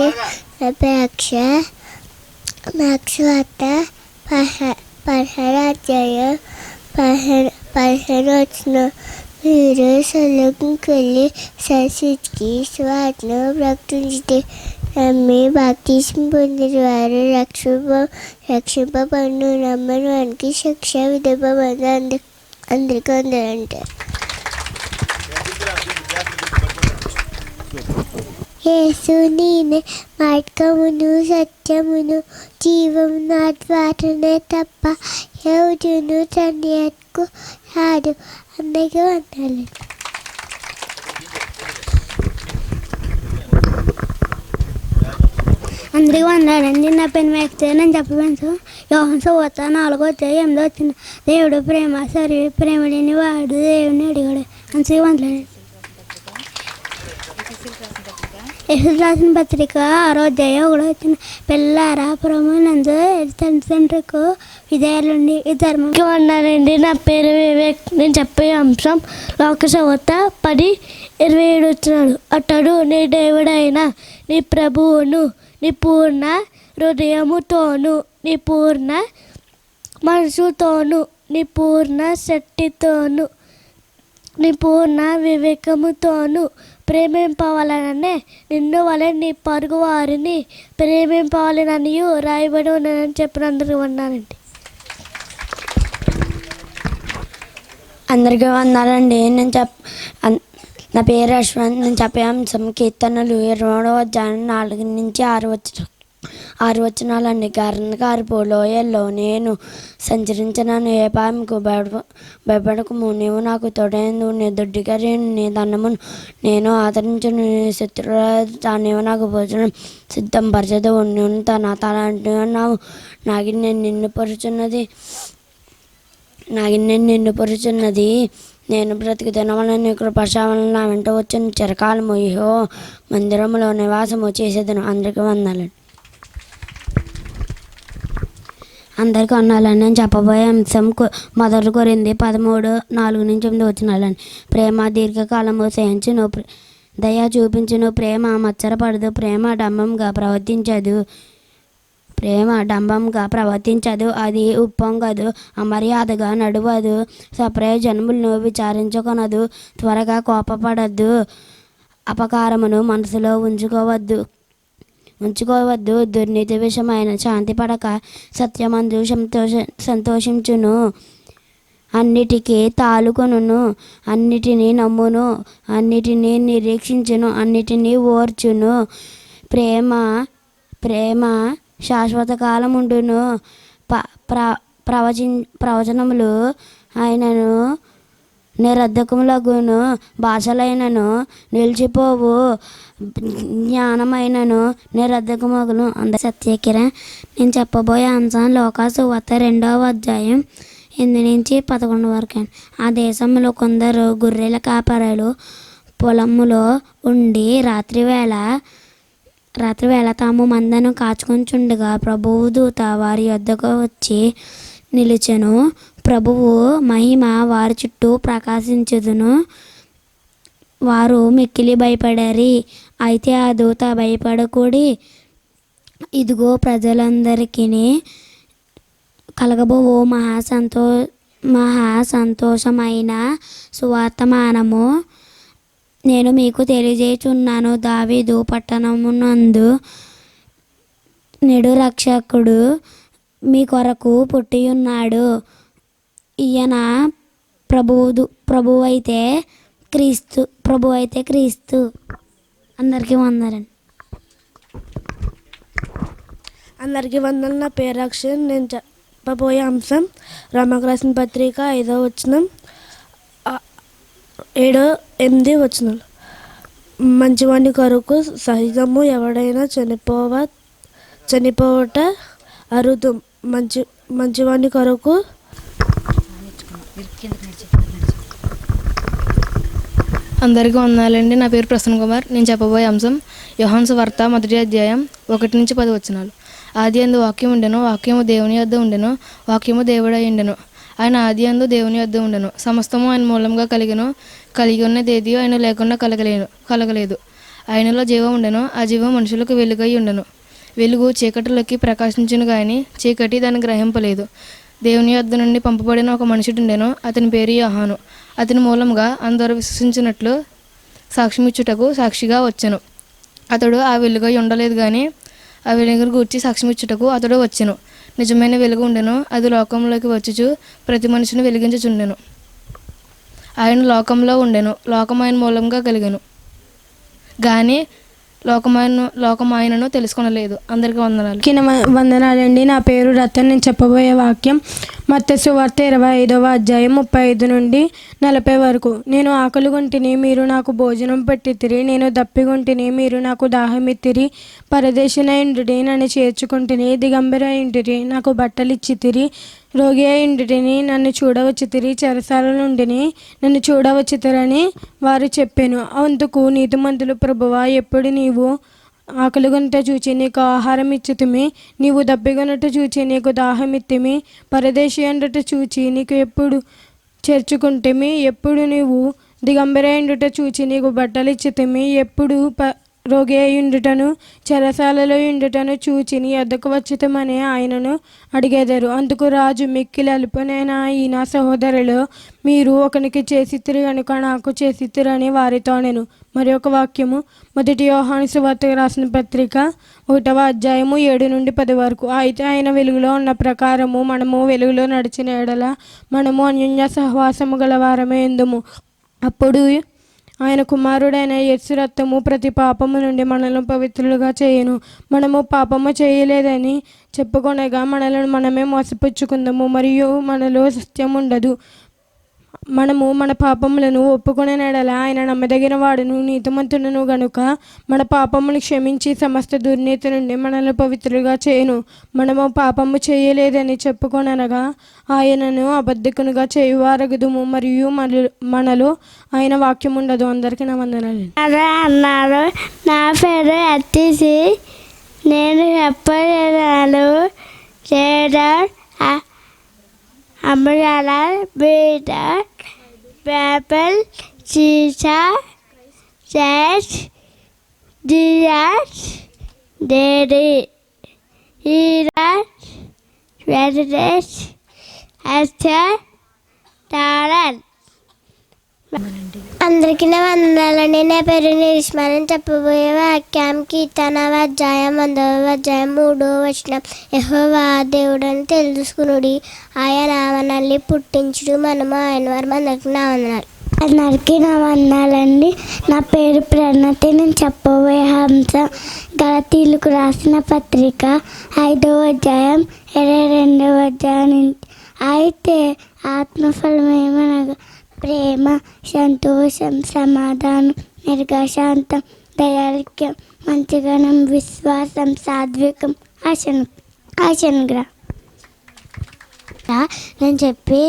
వందనాలండి నా పేక్ష మ్యాక్స్ వార్త పహ పదిహేడు అధ్యాయం పదిహేను పదిహేను వచ్చిన మీరు సొల్లుకి వెళ్ళి సరస్వతికి స్వార్థను ప్రకటించి నమ్మి బాప్తీసం పొందిన వారు రక్షింప రక్షింపబడిన నమ్మని వారికి శిక్ష విధింపబడి అందరి అందరికీ వందనంటే యేసు నేనే మార్గమును సత్యమును జీవము నా ద్వారానే తప్ప ఎవరును తండ్రి ఎత్తుకు రాడు అందరికీ వందాలి అందరికీ వందాలండి నా పెను వ్యక్తి నేను చెప్పవచ్చు యోహన్ సువార్త నాలుగో వచ్చాయి ఎనిమిదో వచ్చింది దేవుడు ప్రేమ సరి ప్రేమ లేని వాడు దేవుని అడిగాడు అందరికీ వందలండి యశు రాసిన పత్రిక ఆరో అధ్యాయం ఒకటో వచ్చిన పిల్లారా ప్రమునందు తండ్రికి విజయాలుండి ఈ ధర్మం. ఉన్నానండి నా పేరు వివేక్. నేను చెప్పే అంశం లోకసవత పది ఇరవై ఏడు వచ్చినాడు. అతడు నీ దేవుడైన నీ ప్రభువును నీ పూర్ణ హృదయముతోను నీ పూర్ణ మనసుతోను నీ పూర్ణ శక్తితోను నీ పూర్ణ వివేకముతోను ప్రేమింపవలననే నిన్ను వలె నీ పరుగు వారిని ప్రేమింపవాలనని రాయబడి ఉన్నానని చెప్పినందుకు ఉన్నానండి అందరికీ వందాలండి నేను చెప్ అన్- నా పేరు అశ్వంత్ నేను చెప్పే అంశం కీర్తనలు ఇరవై అధ్యాయం నాలుగు నుంచి ఆరు వచ్చిన ఆరు వచనాలండి గారి లోయల్లో నేను సంచరించినాను ఏ పాముకు భయపడ భయపడకము. నీవు నాకు తొడేందు నీ దొడ్డిగా నీ దండమును నేను ఆదరించను. నీ శత్రువుల నీవు నాకు భోజనం సిద్ధం పరచదు నేను తన తలాంటి నావు నేను నిన్ను పరుచున్నది. నాగిని నిన్ను పరుచున్నది. నేను బ్రతికి తినవలని కృపశావన నా వెంట వచ్చిన. చిరకాలము ఇహో మందిరములో నివాసము చేసేదను. అందరికీ వందాలండి అందరికీ అన్నాలని నేను చెప్పబోయే అంశం కొ- మొదటి కొరింది పదమూడు నాలుగు నుంచి ఎనిమిది వచ్చినాలని ప్రేమ దీర్ఘకాలము సహించును ప్ర- దయ చూపించును ప్రేమ మచ్చరపడదు ప్రేమ డంబంగా ప్రవర్తించదు. ప్రేమ డంబంగా ప్రవర్తించదు అది ఉప్పొంగదు అమర్యాదగా నడవదు సప్రయోజనములను విచారించుకొనదు త్వరగా కోపపడద్దు అపకారమును మనసులో ఉంచుకోవద్దు. ఉంచుకోవద్దు దుర్నీతి విషయమైన శాంతి పడక సత్యమందు సంతోష సంతోషించును. అన్నిటికీ తాలుకొనును అన్నిటినీ నమ్మును అన్నిటినీ నిరీక్షించును అన్నిటినీ ఓర్చును. ప్రేమ ప్రేమ శాశ్వత కాలం ఉండును ప్ర ప్రవచి ప్రవచనములు ఆయనను నిరర్ధకములగును భాషలైనను నిలిచిపోవు. జ్ఞానమైనను నిరర్ధకమగును అంద సత్యకిర నేను చెప్పబోయే అంశం లోకాసు వత రెండవ అధ్యాయం ఎనిమిది నుంచి పదకొండు వరకు. ఆ దేశంలో కొందరు గొర్రెల కాపరాలు పొలములో ఉండి రాత్రివేళ రాత్రివేళ తాము మందను కాచుకొంచుండగా ప్రభువు దూత వారి వద్దకు వచ్చి నిలిచెను. ప్రభువు మహిమ వారి చుట్టూ ప్రకాశించదును. వారు మిక్కిలి భయపడారి అయితే ఆ దూత భయపడకూడి ఇదిగో ప్రజలందరికీ కలగబోవు మహా సంతో మహా సంతోషమైన సువార్తమానము. నేను మీకు తెలియజేయుచున్నాను దావీదు పట్టణమునందు నెడు రక్షకుడు మీ కొరకు పుట్టి ఉన్నాడు ఈయన ప్రభువుదు ప్రభువు అయితే క్రీస్తు ప్రభు అయితే క్రీస్తు. అందరికీ వందరండి అందరికీ వందలు నా పేరు అక్షయ్ నేను చెప్పబోయే అంశం రామకృష్ణ పత్రిక ఐదో వచనం. ఏడో ఎనిమిది వచనాలు. మంచివాణి కొరకు సహితము ఎవడైనా చనిపోవ చనిపోవట అరుదు. మంచి మంచివాణి కొరకు అందరికీ వందాలండి. నా పేరు ప్రసన్న కుమార్. నేను చెప్పబోయే అంశం యోహాన్స్ వార్త మొదటి అధ్యాయం ఒకటి నుంచి పది వచ్చినాలు ఆది అందు వాక్యం ఉండెను వాక్యము దేవుని యొద్ద ఉండెను వాక్యము దేవుడై ఉండెను. ఆయన ఆది అందు దేవుని యొద్ద ఉండెను. సమస్తము ఆయన మూలంగా కలిగిన కలిగి ఉన్నది ఏది ఆయన లేకుండా కలగలేను కలగలేదు. ఆయనలో జీవం ఉండెను ఆ జీవం మనుషులకు వెలుగై ఉండెను. వెలుగు చీకటిలోకి ప్రకాశించును కానీ చీకటి దాన్ని గ్రహింపలేదు. దేవుని యొద్ద నుండి పంపబడిన ఒక మనుషుడు ఉండెను అతని పేరు యోహాను. అతని మూలంగా అందరూ విశ్వసించినట్లు సాక్ష్యమిచ్చుటకు సాక్షిగా వచ్చెను. అతడు ఆ వెలుగై ఉండలేదు కానీ ఆ వెలుగును గూర్చి సాక్ష్యమిచ్చుటకు అతడు వచ్చెను. నిజమైన వెలుగు ఉండెను. అది లోకంలోకి వచ్చుచు ప్రతి మనిషిని వెలిగించుచుండెను. ఆయన లోకంలో ఉండెను. లోకం ఆయన మూలంగా కలిగాను. కానీ లోకమైన లోకమాయనను ఆయనను తెలుసుకొనలేదు. అందరికీ వందనాలు. వందనాలండి. నా పేరు రతన్. నేను చెప్పబోయే వాక్యం మత్త సువార్త ఇరవై ఐదవ అధ్యాయం ముప్పై ఐదు నుండి నలభై వరకు. నేను ఆకలిగొంటిని మీరు నాకు భోజనం పెట్టితిరి. నేను దప్పిగుంటిని మీరు నాకు దాహమిత్తిరి పరదేశిన ఇంటిని నన్ను చేర్చుకుంటుని దిగంబర ఇంటిని నాకు బట్టలు ఇచ్చితిరి రోగి ఇంటిని నన్ను చూడవచ్చితిరి చెరసాల నుండిని నన్ను చూడవచ్చితిరని వారు చెప్పాను. అందుకు నీతిమంతులు ప్రభువా ఎప్పుడు నీవు ఆకలిగొనట చూచి నీకు ఆహారం ఇచ్చితిమి నీవు దప్పిగొనట చూచి నీకు దాహం ఇత్తిమి పరదేశి అండట చూచి నీకు ఎప్పుడు చేర్చుకుంటేమి ఎప్పుడు నీవు దిగంబరైండుట చూచి నీకు బట్టలు ఇచ్చితిమి ఎప్పుడు ప రోగి అయ్యుండుటను చెరసాలలో ఉండుటను చూచి నీ వద్దకు ఆయనను అడిగేదారు. అందుకు రాజు మిక్కిలి అల్పనైన ఈ నా సహోదరులు మీరు ఒకనికి చేసిత్తురు కనుక నాకు చేసిత్తిరని వారితో నేను మరి ఒక వాక్యము మొదటి యోహాను సువార్త రాసిన పత్రిక ఒకటవ అధ్యాయము ఏడు నుండి పది వరకు. అయితే ఆయన వెలుగులో ఉన్న ప్రకారము మనము వెలుగులో నడిచిన ఎడల మనము అన్యోన్య సహవాసము గల వారమే ఎందుము? అప్పుడు ఆయన కుమారుడైన యేసు రక్తము ప్రతి పాపము నుండి మనలను పవిత్రులుగా చేయను. మనము పాపము చేయలేదని చెప్పుకొనగా మనలను మనమే మోసపుచ్చుకుందాము మరియు మనలో సత్యం ఉండదు మనము మన పాపములను ఒప్పుకునే నెడల ఆయన నమ్మదగిన వాడును నీతిమంతుడును గనుక మన పాపములు క్షమించి సమస్త దుర్నీతి నుండి మనల్ని పవిత్రులుగా చేయను. మనము పాపము చేయలేదని చెప్పుకొనగా ఆయనను అబద్ధకునుగా చేయువారగదుము మరియు మనలో ఆయన వాక్యం ఉండదు అందరికీ నా వందనాలు. అన్నారు నా పేరు అత్తిసి నేను చెప్పలేదు చేయడం umbrella, beater, purple, scissor, chest, dirat, daddy, hirat, president, Esther, Taran. అందరికీ నా వందనాలండి. నా పేరు నిరీష్మాలని చెప్పబోయే వాక్యం కీర్తన అధ్యాయం వందవ అధ్యాయం మూడో వచనం. యహోవా దేవుడని తెలుసుకునుడి. ఆయన మనల్ని పుట్టించుడు మనము. ఆయన వారు అందరికీ నా వందనాలు అందరికీ నా వందాలండి నా పేరు ప్రణతి. నేను చెప్పబోయే హంస. గలతీలకు రాసిన పత్రిక ఐదవ అధ్యాయం ఇరవై రెండవ అధ్యాయం. అయితే ఆత్మఫలం ఏమనగా ప్రేమ సంతోషం సమాధానం నిర్ఘశాంతం దయాళిక్యం మంచిగనం విశ్వాసం సాత్వికం ఆశను ఆశనుగ్రహ నేను చెప్పే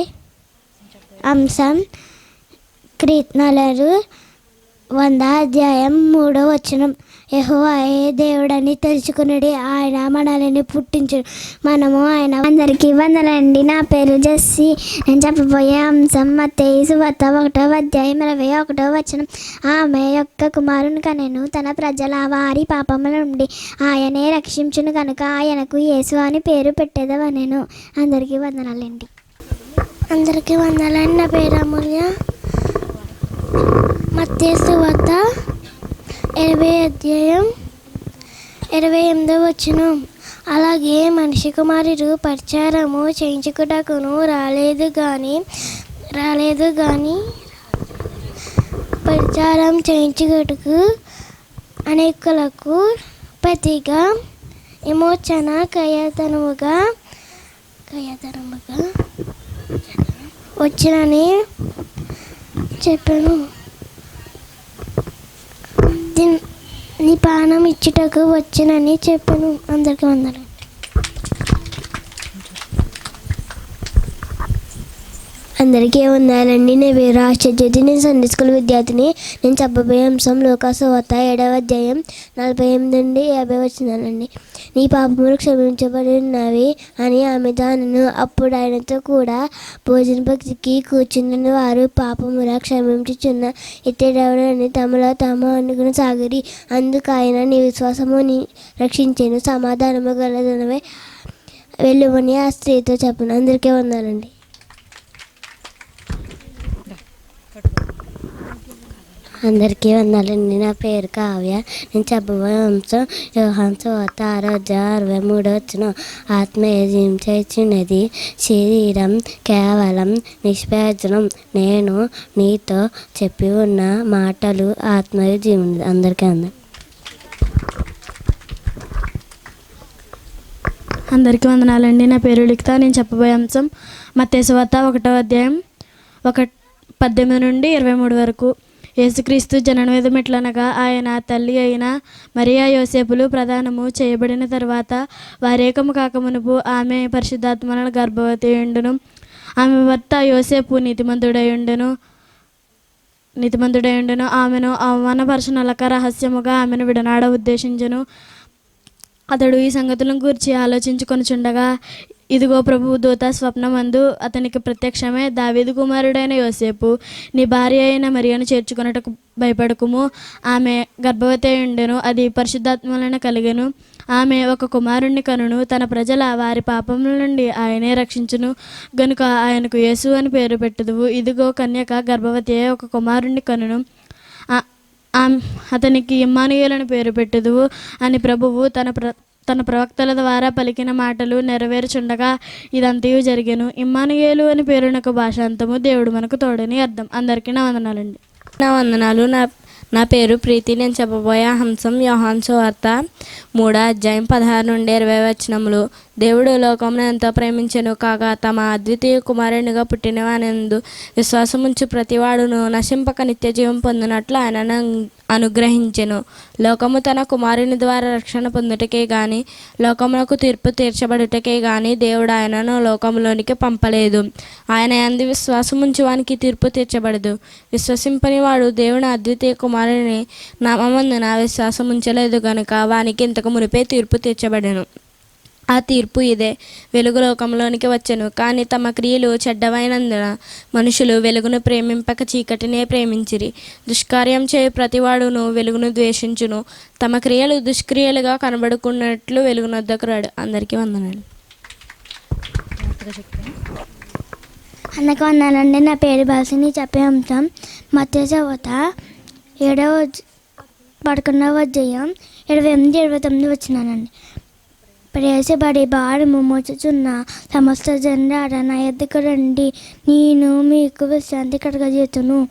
అంశం కీర్తనలు వంద అధ్యాయం మూడో వచనం. యెహోవాయే దేవుడని తెలుసుకునుడి. ఆయన మనల్ని పుట్టించుడు. మనము ఆయన అందరికీ వందలండి. నా పేరు జస్సి. నేను చెప్పబోయే అంశం మత్తయి సువార్త ఒకటో అధ్యాయం ఇరవై ఒకటో వచనం. ఆమె యొక్క కుమారుని కనెను తన ప్రజల వారి పాపముల నుండి ఆయనే రక్షించును కనుక ఆయనకు యేసు అని పేరు పెట్టేదవనెను. అందరికీ వందనాలండి. అందరికీ వందలండి నా పేరు అమూల్య. మత్తేసు వద్ద ఇరవై అధ్యాయం ఇరవై ఎనిమిదో వచ్చిన అలాగే మనిషి కుమారుడు పరిచారము చేయించుకుటకును రాలేదు కానీ రాలేదు కానీ పరిచారం చేయించుటకు అనేకులకు ప్రతిగా విమోచన కయతనముగా కయతనముగా వచ్చినని చెప్పాను. నీ పానం ఇచ్చుటకు వచ్చినని చెప్పను. అందరికీ వందలు అందరికీ ఉన్నానండి నేను వేరు ఆశ్చర్యజ్యోతి నేను సండే స్కూల్ విద్యార్థిని. నేను చెప్పబోయే అంశం లోకాసువార్త ఏడవ అధ్యాయం నలభై ఎనిమిది నుండి యాభై వచ్చినానండి నీ పాపములు క్షమించబడి ఉన్నవి అని ఆమె దానిను అప్పుడు ఆయనతో కూడా భోజన భక్తికి కూర్చున్న వారు పాపముల క్షమించుచున్న ఇతడెవడని తమలో తాము అనుకుని సాగిరి అందుకు ఆయన నీ విశ్వాసము నీ రక్షించాను సమాధానము గలదనమే వెళ్ళుమని ఆ స్త్రీతో చెప్పను. అందరికీ వందాలండి. అందరికీ వందాలండి. నా పేరు కావ్య. నేను చెప్పబోయే అంశం యోహాన్ సువార్త అరవై మూడో వచ్చిన ఆత్మీయ జీవించినది శరీరం కేవలం నిష్ప్రయోజనం. నేను నీతో చెప్పి ఉన్న మాటలు ఆత్మీయ జీవన అందరికీ అందరు అందరికీ వందనాలండి. నా పేరు లిఖిత. నేను చెప్పబోయే అంశం మత్తేసువార్త ఒకటో అధ్యాయం ఒక పద్దెనిమిది నుండి ఇరవై మూడు వరకు. యేసుక్రీస్తు జనన విధమిట్లనగా ఆయన తల్లి అయిన మరియా యోసేపులు ప్రధానము చేయబడిన తర్వాత వారేకము కాకమునుపు ఆమె పరిశుద్ధాత్మలను గర్భవతి ఉండును ఆమె భర్త యోసేపు నీతిమంతుడై ఉండును ఉండును ఆమెను అవమానపరచనలక రహస్యముగా ఆమెను విడనాడ ఉద్దేశించను. అతడు ఈ సంగతులను గురించి ఆలోచించుకొనుచుండగా ఇదిగో ప్రభు దూత స్వప్నమందు అతనికి ప్రత్యక్షమే దావీదు కుమారుడైన యోసేపు నీ భార్య అయిన మరియను చేర్చుకొనుటకు భయపడకుము. ఆమె గర్భవతి ఉండెను అది పరిశుద్ధాత్మలను కలిగెను. ఆమె ఒక కుమారుణ్ణి కనును తన ప్రజల వారి పాపముల నుండి ఆయనే రక్షించును. గనుక ఆయనకు యేసు అని పేరు పెట్టుదువు. ఇదిగో కన్యక గర్భవతి ఒక కుమారుణ్ణి కనును. ఆమ్- అతనికి ఇమ్మానుయేలను పేరు పెట్టుదువు. అని ప్రభువు తన ప్ర తన ప్రవక్తల ద్వారా పలికిన మాటలు నెరవేర్చుండగా ఇదంతయు జరిగాను. ఇమ్మానుయేలు అని పేరునకు భాషాంతము దేవుడు మనకు తోడని అర్థం. అందరికీ నా వందనాలండి. నా వందనాలు. నా నా పేరు ప్రీతి నేను చెప్పబోయే హంసం యోహాన్ సువార్త మూడో అధ్యాయం పదహారు నుండి ఇరవై వచనములు. దేవుడు లోకమును ఎంతో ప్రేమించను కాగా తమ అద్వితీయ కుమారునిగా పుట్టినవానందు విశ్వాసముంచు ప్రతివాడును నశింపక నిత్య జీవం పొందినట్లు ఆయనను అనుగ్రహించెను. లోకము తన కుమారుని ద్వారా రక్షణ పొందుటకే గాని లోకములకు తీర్పు తీర్చబడుటకే గాని దేవుడు ఆయనను లోకములోనికి పంపలేదు. ఆయన అంది విశ్వాసముంచు వానికి తీర్పు తీర్చబడదు. విశ్వసింపని వాడు దేవుని అద్వితీయ కుమారుని నామందున విశ్వాసం ఉంచలేదు గనుక వానికి ఇంతకు మునిపే తీర్పు తీర్చబడెను. ఆ తీర్పు ఇదే. వెలుగు లోకంలోనికి వచ్చెను. కానీ తమ క్రియలు చెడ్డవైనందున మనుషులు వెలుగును ప్రేమింపక చీకటినే ప్రేమించిరి. దుష్కార్యం చేయు ప్రతివాడును వెలుగును ద్వేషించును. తమ క్రియలు దుష్క్రియలుగా కనబడుకున్నట్లు వెలుగునొద్దకు రాడు. అందరికీ వందనాలు. అందరికీ వందనండి నా పేరు బాసిని చెప్పే అంశం మత్స్య చవత ఏడవ అధ్య- పదకొండవ అధ్యాయం ఇరవై ఎనిమిది ఇరవై తొమ్మిది వచ్చినానండి. ప్రయాసపడి భారము మోచుచున్న సమస్త జనరాడ నా ఎద్దకు రండి. నేను మీకు విశ్రాంతి కలగజేతును.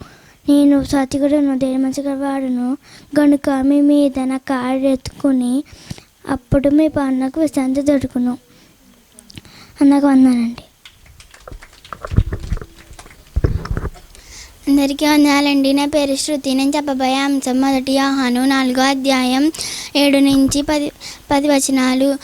నేను సతికుడును దేని గనుక మీ మీద నా కారు ఎత్తుకుని అప్పుడు మీ పన్నుకు విశ్రాంతి దొరుకును. అన్నకు వందానండి. అందరికీ వందనాలండి నా పేరు శృతి. నేను చెప్పబోయే అంశం మొదటి ఆహాను నాలుగో అధ్యాయం ఏడు నుంచి పది పది వచనాలు.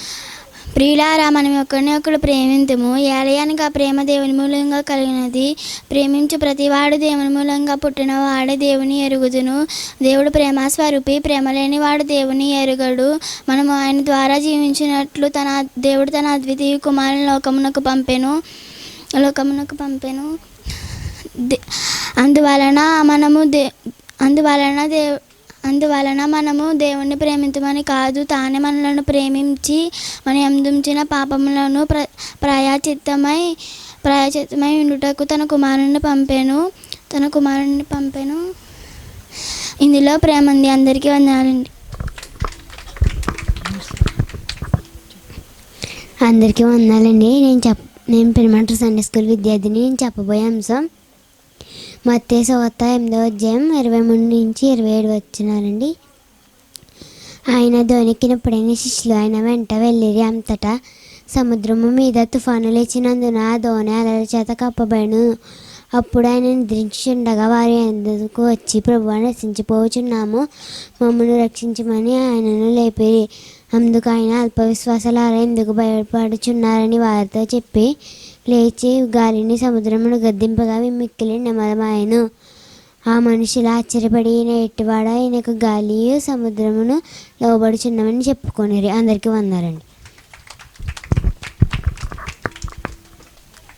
ప్రియులారా మనం ఒకరిని ఒకడు ప్రేమింతుము. ఏలయానికి ఆ ప్రేమ దేవుని మూలంగా కలిగినది. ప్రేమించు ప్రతివాడు దేవుని మూలంగా పుట్టినవాడే దేవుని ఎరుగుదును. దేవుడు ప్రేమ స్వరూపి ప్రేమ లేని వాడు దేవుని ఎరుగడు. మనము ఆయన ద్వారా జీవించినట్లు తన దేవుడు తన అద్వితీయ కుమారుని లోకమునకు పంపెను. లోకమునకు పంపెను. అందువలన మనము దే అందువలన దే అందువలన మనము దేవుణ్ణి ప్రేమించమని కాదు తానే మనలను ప్రేమించి మన అందుంచిన పాపములను ప్ర ప్రయాచిత్తమై ప్రాయచిత్తమై ఉండుటకు తన కుమారుని పంపాను తన కుమారుని పంపాను. ఇందులో ప్రేమ ఉంది అందరికీ వందాలండి అందరికీ వందాలండి నేను చెప్ నేను పెరుమంటర్ సండే స్కూల్ విద్యార్థిని నేను చెప్పబోయే అంశం మత్తే సవత్త ఎనిమిదో అధ్యాయం ఇరవై మూడు నుంచి ఇరవై ఏడు వచ్చినారండి. ఆయన ధోనికినప్పుడైన శిష్యులు ఆయన వెంట వెళ్ళిరి. అంతటా సముద్రము మీద తుఫాను లేచినందున ఆ దోణి అలల చేత కప్పబడను. అప్పుడు ఆయన నిద్రించుండగా వారు ఎందుకు వచ్చి ప్రభు నశించిపోచున్నాము. మమ్మల్ని రక్షించమని ఆయనను లేపిరి. అందుకు ఆయన అల్పవిశ్వాసాలు ఎందుకు భయపడుచున్నారని వారితో చెప్పి లేచి గాలిని సముద్రమును గద్దింపగా మిక్కిలి నెమ్మదమాయను ఆ మనుషులు ఆశ్చర్యపడి ఈయన ఎట్టివాడా ఈయనకు గాలియు సముద్రమును లోబడుచున్నామని చెప్పుకొనిరి. అందరికీ వందాలండి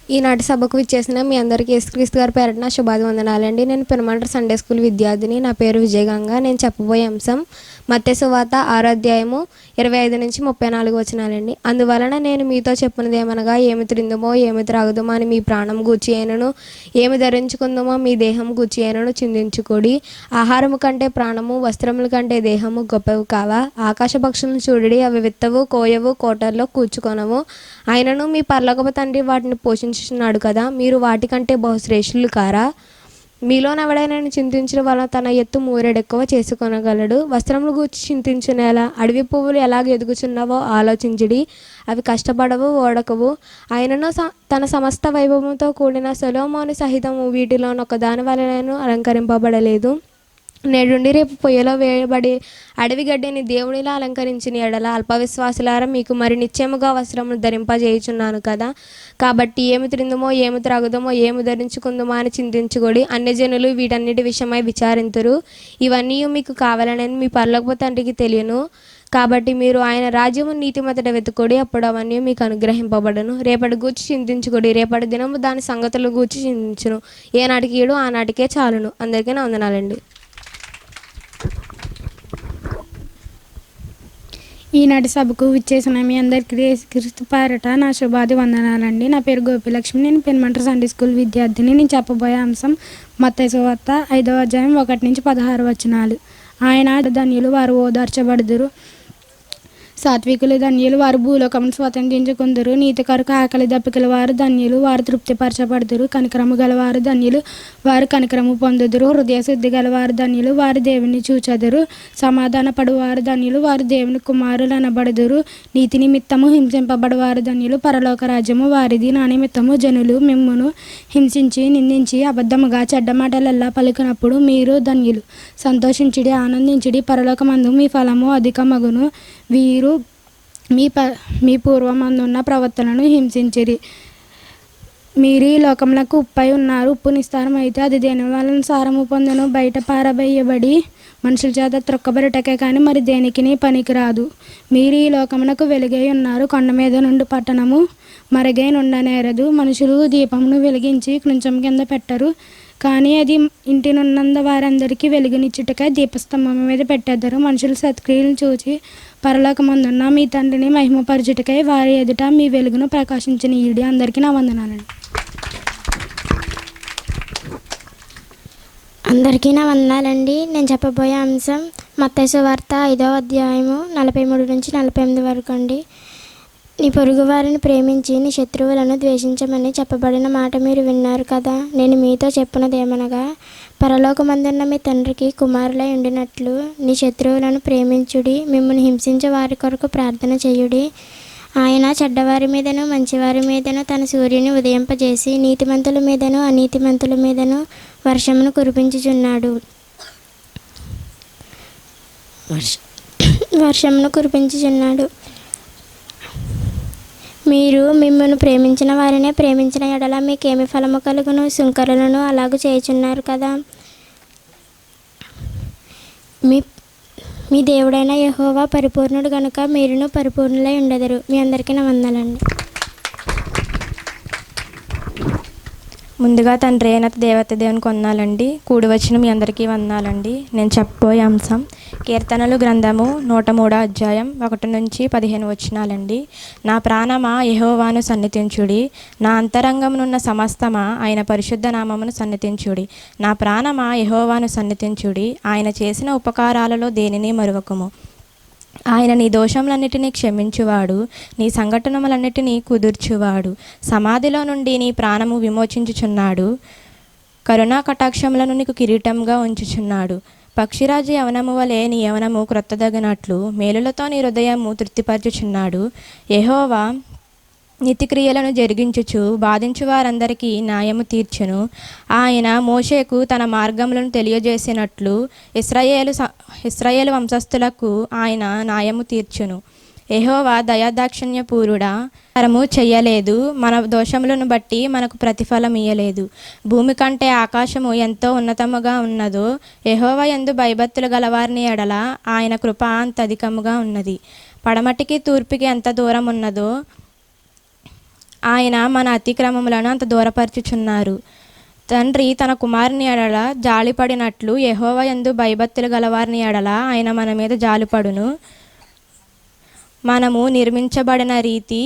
ఈనాటి సభకు విచ్చేసిన మీ అందరికీ యేసుక్రీస్తు గారి పేరట నా శుభాభివందనాలండి. నేను పెనుమంట సండే స్కూల్ విద్యార్థిని. నా పేరు విజయగంగ. నేను చెప్పబోయే అంశం మత్తే సువాత ఆరాధ్యాయము ఇరవై ఐదు నుంచి ముప్పై నాలుగు వచనాలండి. అందువలన నేను మీతో చెప్పినది ఏమనగా ఏమి త్రిందుమో ఏమి త్రాగుదుమో అని మీ ప్రాణం గూర్చి అయినను ఏమి ధరించుకుందామో మీ దేహం గూర్చి అయినను చిందించుకోడి. ఆహారము కంటే ప్రాణము వస్త్రముల కంటే దేహము గొప్పవి కావా? ఆకాశ పక్షులను చూడడి అవి విత్తవు కోయవు కోటల్లో కూర్చుకొనవు. ఆయనను మీ పర్లగొప్ప తండ్రి వాటిని పోషించు చింతించున్నాడు కదా మీరు వాటికంటే బహుశ్రేష్ఠులు కారా? మీలోనెవడైనా చింతించడం వలన తన ఎత్తు మూరెడెక్కువ చేసుకొనగలడు? వస్త్రములు గూర్చి చింతించునేలా అడవి పువ్వులు ఎలాగ ఎదుగుచున్నావో ఆలోచించిడి. అవి కష్టపడవు ఓడకవు. ఆయనను స- తన సమస్త వైభవంతో కూడిన సొలోమోని సహితము వీటిలోనొక దాని వలనను అలంకరింపబడలేదు. నేడుండి రేపు పొయ్యిలో వేయబడి అడవి గడ్డిని దేవుడిలా అలంకరించిన ఎడల అల్పవిశ్వాసులారా మీకు మరి నిత్యముగా వస్త్రమును ధరింపజేయుచున్నాను కదా. కాబట్టి ఏమి తిందుమో ఏమి త్రాగుదమో ఏమి ధరించుకుందామో అని చింతించుకోడి అన్ని జనులు వీటన్నిటి విషయమై విచారింతురు. ఇవన్నీ మీకు కావాలనని మీ పర్లోక తండ్రికి తెలియను. కాబట్టి మీరు ఆయన రాజ్యము నీతి మొదట వెతుకోడి అప్పుడు అవన్నీ మీకు అనుగ్రహింపబడను. రేపటి గూర్చి చింతించుకోడి రేపటి దినము దాని సంగతుల గూర్చి చింతించును. ఏనాటికి ఏడు ఆనాటికే చాలును. అందరికీ నా వందనాలండి. ఈనాటి సభకు విచ్చేసిన మీ అందరికీ క్రీస్తు పారట నా శుభాది వందనాలండి. నా పేరు గోపిలక్ష్మి. నేను పెన్మంటర్ సండే స్కూల్ విద్యార్థిని. నేను చెప్పబోయే అంశం మత్తయి సువార్త ఐదవ అధ్యాయం ఒకటి నుంచి పదహారు వచనాలు. ఆయన ధన్యులు వారు ఓదార్చబడుదురు. సాత్వికులు ధన్యులు వారు భూలోకమును స్వతంత్రించుకుందరు. నీతి కొరకు ఆకలి దప్పికల వారు ధన్యులు వారు తృప్తిపరచబడుదురు. కనికరము గలవారు ధన్యులు వారు కనికరము పొందుదురు. హృదయ శుద్ధి గలవారు ధన్యులు వారు దేవుని చూచెదరు. సమాధాన పడువారు ధన్యులు వారు దేవుని కుమారులు అనబడుదురు. నీతి నిమిత్తము హింసింపబడవారు ధన్యులు పరలోక రాజ్యము వారిది. నా నిమిత్తము జనులు మిమ్మును హింసించి నిందించి అబద్ధముగా చెడ్డ మాటలల్లా పలికినప్పుడు మీరు ధన్యులు. సంతోషించిడి ఆనందించిడి పరలోకమందు మీ ఫలము అధికమగును. వీరు మీ ప మీ పూర్వమందున్న ప్రవర్తనను హింసించిరి. మీరు ఈ లోకములకు ఉప్పై ఉన్నారు. ఉప్పు నిస్తారం అయితే అది దేని వలన సారము పొందను? బయట పారబేయబడి మనుషుల చేత త్రొక్కబెరటకే కానీ మరి దేనికి పనికిరాదు. మీరు ఈ లోకమునకు వెలుగై ఉన్నారు. కొండ మీద నుండి పట్టణము మరుగై నుండనేరదు. మనుషులు దీపమును వెలిగించి కొంచెం కింద పెట్టరు. కానీ అది ఇంటినున్నంత వారందరికీ వెలుగునిచ్చుటకై దీపస్తంభం మీద పెట్టేద్దరు. మనుషులు సత్క్రియలు చూచి పరలోకమందున్న మీ తండ్రిని మహిమపరచుటకై వారి ఎదుట మీ వెలుగును ప్రకాశించిన ఈడి అందరికీ నా వందనాలండి అందరికీ నా వందనాలండి. నేను చెప్పబోయే అంశం మత్తయి వార్త ఐదవ అధ్యాయము నలభై మూడు నుంచి నలభై ఎనిమిది వరకు అండి. నీ పొరుగు వారిని ప్రేమించి నీ శత్రువులను ద్వేషించమని చెప్పబడిన మాట మీరు విన్నారు కదా. నేను మీతో చెప్పినదేమనగా పరలోకమందున్న మీ తండ్రికి కుమారులై ఉండినట్లు నీ శత్రువులను ప్రేమించుడి మిమ్మల్ని హింసించే వారి కొరకు ప్రార్థన చేయుడి. ఆయన చెడ్డవారి మీదను మంచివారి మీదను తన సూర్యుని ఉదయింపజేసి నీతిమంతుల మీదను అనీతిమంతుల మీదను వర్షమును కురిపించుచున్నాడు. వర్ష వర్షమును కురిపించుచున్నాడు. మీరు మిమ్మల్ని ప్రేమించిన వారినే ప్రేమించిన ఎడల మీకేమి ఫలము కలుగును? సుంకరులను అలాగూ చేయుచున్నారు కదా. మీ మీ దేవుడైన యహోవా పరిపూర్ణుడు కనుక మీరును పరిపూర్ణులై ఉండదరు. మీ అందరికీ నా వందలండి ముందుగా తండ్రి అయిన దేవత దేవుని వందనాలండి కూడి వచ్చిన మీ అందరికీ వందాలండి నేను చెప్పబోయే అంశం కీర్తనలు గ్రంథము నూట మూడో అధ్యాయం ఒకటి నుంచి పదిహేను వచనాలండి. నా ప్రాణమా యహోవాను సన్నిధించుడి. నా అంతరంగమునున్న సమస్తమా ఆయన పరిశుద్ధ నామమును సన్నిధించుడి. నా ప్రాణమా యహోవాను సన్నిధించుడి. ఆయన చేసిన ఉపకారాలలో దేనిని మరువకము? ఆయన నీ దోషములన్నిటినీ క్షమించువాడు. నీ సంఘటనములన్నిటినీ కుదుర్చువాడు. సమాధిలో నుండి నీ ప్రాణము విమోచించుచున్నాడు. కరుణా కటాక్షములను నీకు కిరీటంగా ఉంచుచున్నాడు. పక్షిరాజు యవనము వలె నీ యవనము క్రొత్తదగినట్లు మేలులతో నీ హృదయము తృప్తిపరచుచున్నాడు. యహోవా నితిక్రియలను జరిగించుచు బాధించు వారందరికీ న్యాయము తీర్చును. ఆయన మోషేకు తన మార్గములను తెలియజేసినట్లు ఇస్రాయేలు ఇస్రాయేలు వంశస్థులకు ఆయన న్యాయము తీర్చును. యెహోవా దయాదాక్షిణ్యపూరుడా మనము చెయ్యలేదు మన దోషములను బట్టి మనకు ప్రతిఫలం ఇయ్యలేదు. భూమి కంటే ఆకాశము ఎంతో ఉన్నతముగా ఉన్నదో ఎహోవా ఎందు భయభక్తులు గలవారిని ఎడల ఆయన కృప అంత అధికముగా ఉన్నది. పడమటికి తూర్పుకి ఎంత దూరం ఉన్నదో ఆయన మన అతిక్రమములను అంత దూరపరచుచున్నారు. తండ్రి తన కుమారుని ఎడల జాలిపడినట్లు ఎహోవా ఎందు భయభక్తులు గలవారిని ఎడల ఆయన మన మీద జాలిపడును. మనము నిర్మించబడిన రీతి